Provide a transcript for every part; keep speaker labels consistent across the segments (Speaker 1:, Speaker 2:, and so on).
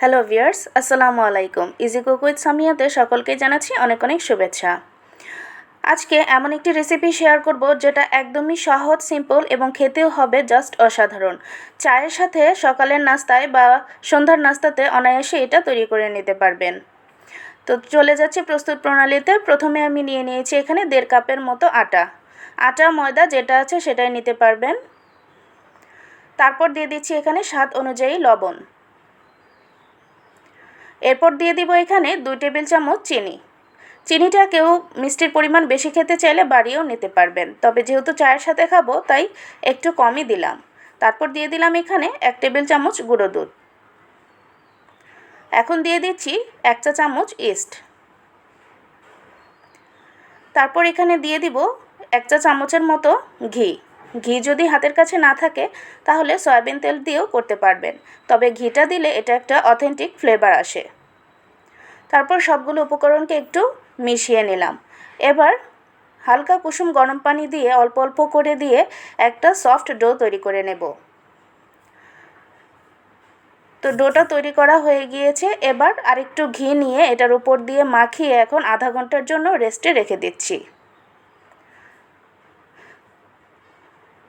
Speaker 1: Hello viewers আসসালামু আলাইকুম। Easy cook with সামিয়াতে সকলকে জানাচ্ছি অনেক অনেক শুভেচ্ছা। আজকে এমন একটি রেসিপি শেয়ার করব যেটা একদমই সহজ সিম্পল এবং খেতেও হবে জাস্ট অসাধারণ। চায়ের সাথে সকালের নাস্তায় বা সন্ধ্যার নাস্তাতে অনায়াসে এটা তৈরি করে নিতে পারবেন। তো চলে যাচ্ছি প্রস্তুত প্রণালীতে। প্রথমে আমি নিয়ে নিয়েছি এখানে দেড় কাপের মতো আটা। আটা, ময়দা যেটা আছে সেটাই নিতে পারবেন। তারপর দিয়ে দিচ্ছি এখানে স্বাদ অনুযায়ী লবণ। এরপর দিয়ে দিব এখানে দুই টেবিল চামচ চিনি। চিনিটা কেউ মিষ্টির পরিমাণ বেশি খেতে চাইলে বাড়িয়েও নিতে পারবেন। তবে যেহেতু চায়ের সাথে খাব, তাই একটু কমই দিলাম। তারপর দিয়ে দিলাম এখানে এক টেবিল চামচ গুঁড়ো দুধ। এখন দিয়ে দিচ্ছি এক চা চামচ ইস্ট। তারপর এখানে দিয়ে দিব এক চা চামচের মতো ঘি। ঘি যদি হাতের কাছে না থাকে, তাহলে সয়াবিন তেল দিয়েও করতে পারবেন। তবে ঘিটা দিলে এটা একটা অথেন্টিক ফ্লেভার আসে। তারপর সবগুলো উপকরণকে একটু মিশিয়ে নিলাম। এবার হালকা কুসুম গরম পানি দিয়ে অল্প অল্প করে দিয়ে একটা সফট ডো তৈরি করে নেব। তো ডোটা তৈরি করা হয়ে গিয়েছে। এবার আরেকটু ঘি নিয়ে এটার উপর দিয়ে মাখিয়ে এখন আধা ঘণ্টার জন্য রেস্টে রেখে দিচ্ছি।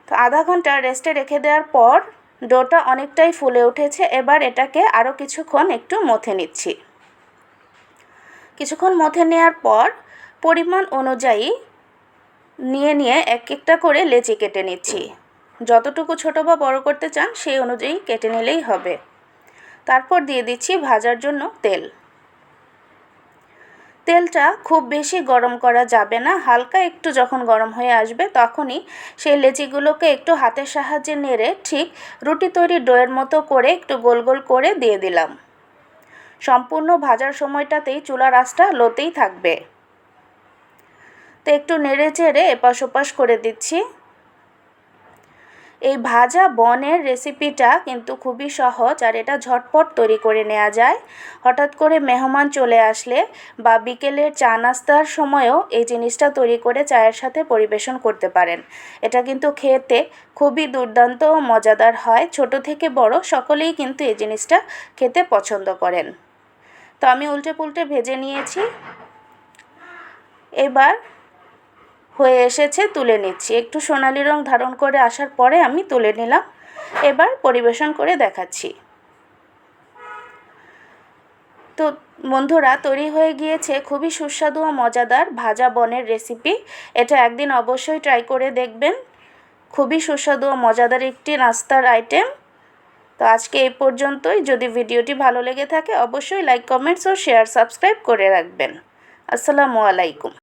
Speaker 1: তো আধা ঘণ্টা রেস্টে রেখে দেওয়ার পর ডোটা অনেকটাই ফুলে উঠেছে। এবার এটাকে আরও কিছুক্ষণ একটু মথে নিচ্ছি। কিছুক্ষণ মথে নেওয়ার পর পরিমাণ অনুযায়ী নিয়ে নিয়ে এক একটা করে লেচি কেটে নিচ্ছি। যতটুকু ছোট বা বড় করতে চান সেই অনুযায়ী কেটে নিলেই হবে। তারপর দিয়ে দিচ্ছি ভাজার জন্য তেল। তেলটা খুব বেশি গরম করা যাবে না। হালকা একটু যখন গরম হয়ে আসবে তখনই সেই লেচিগুলোকে একটু হাতের সাহায্যে নেড়ে ঠিক রুটি তৈরি ডোয়ের মতো করে একটু গোল গোল করে দিয়ে দিলাম। সম্পূর্ণ ভাজার সময়টাতেই চুলার আঁচটা লোতেই থাকবে। তো একটু নেড়ে চেড়ে এপাশ ওপাশ করে দিচ্ছি। এই ভাজা বনের রেসিপিটা কিন্তু খুবই সহজ আর এটা ঝটপট তৈরি করে নেওয়া যায়। হঠাৎ করে মেহমান চলে আসলে বা বিকেলের চা নাস্তার সময়ও এই জিনিসটা তৈরি করে চায়ের সাথে পরিবেশন করতে পারেন। এটা কিন্তু খেতে খুবই দুর্দান্ত ও মজাদার হয়। ছোট থেকে বড় সকলেই কিন্তু এই জিনিসটা খেতে পছন্দ করেন। তো আমি উল্টে পুল্টে ভেজে নিয়েছি। এবার হয়ে এসেছে, তুলে নিচ্ছি। একটু সোনালি রং ধারণ করে আসার পরে আমি তুলে নিলাম। এবার পরিবেশন করে দেখাচ্ছি। তো বন্ধুরা, তৈরি হয়ে গিয়েছে খুবই সুস্বাদু ও মজাদার ভাজা বনের রেসিপি এটা একদিন অবশ্যই ট্রাই করে দেখবেন। খুবই সুস্বাদু ও মজাদার একটি নাস্তার আইটেম তো আজকে এই পর্যন্তই। যদি ভিডিওটি ভালো লেগে থাকে, অবশ্যই লাইক কমেন্টস ও শেয়ার সাবস্ক্রাইব করে রাখবেন। আসসালামু আলাইকুম।